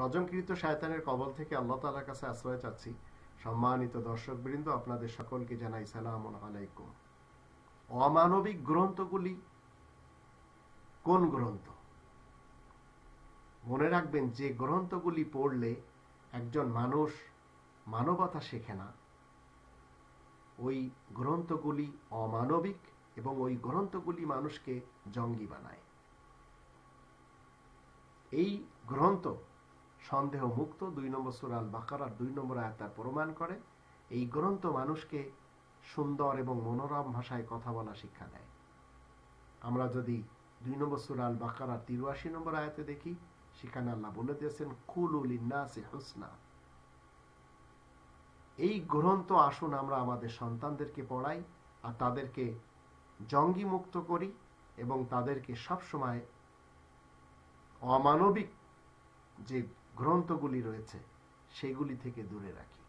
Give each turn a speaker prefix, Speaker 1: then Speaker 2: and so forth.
Speaker 1: রজমকৃত শায়তানের কবল থেকে আল্লাহ তালার কাছে আশ্রয় চাচ্ছি। সম্মানিত দর্শক বৃন্দ আপনাদের সকলকে জানাই সালাম আলাইকুম। অমানবিক গ্রন্থগুলি কোন গ্রন্থ? মনে রাখবেন, যে গ্রন্থগুলি পড়লে একজন মানুষ মানবতা শেখে না, ওই গ্রন্থগুলি অমানবিক এবং ওই গ্রন্থগুলি মানুষকে জঙ্গি বানায়। এই গ্রন্থ সন্দেহ মুক্ত দুই নম্বর সুরাল বাকারার দুই নম্বর আয়াত প্রমাণ করে। এই গ্রন্থ মানুষকে সুন্দর এবং মনোরম ভাষায় কথা বলা শিক্ষা দেয়। আমরা যদি দুই নম্বর সুরাল বাকারার তিরুয়াশি নম্বর আয়াতে দেখি, সেখানে আল্লাহ বলে দিয়েছেন কুলুল ইন্নাসে হুসনা। এই গ্রন্থ আসুন আমরা আমাদের সন্তানদেরকে পড়াই আর তাদেরকে জঙ্গি মুক্ত করি এবং তাদেরকে সবসময় অমানবিক যে গ্রন্থগুলি রয়েছে সেগুলি থেকে দূরে রাখি।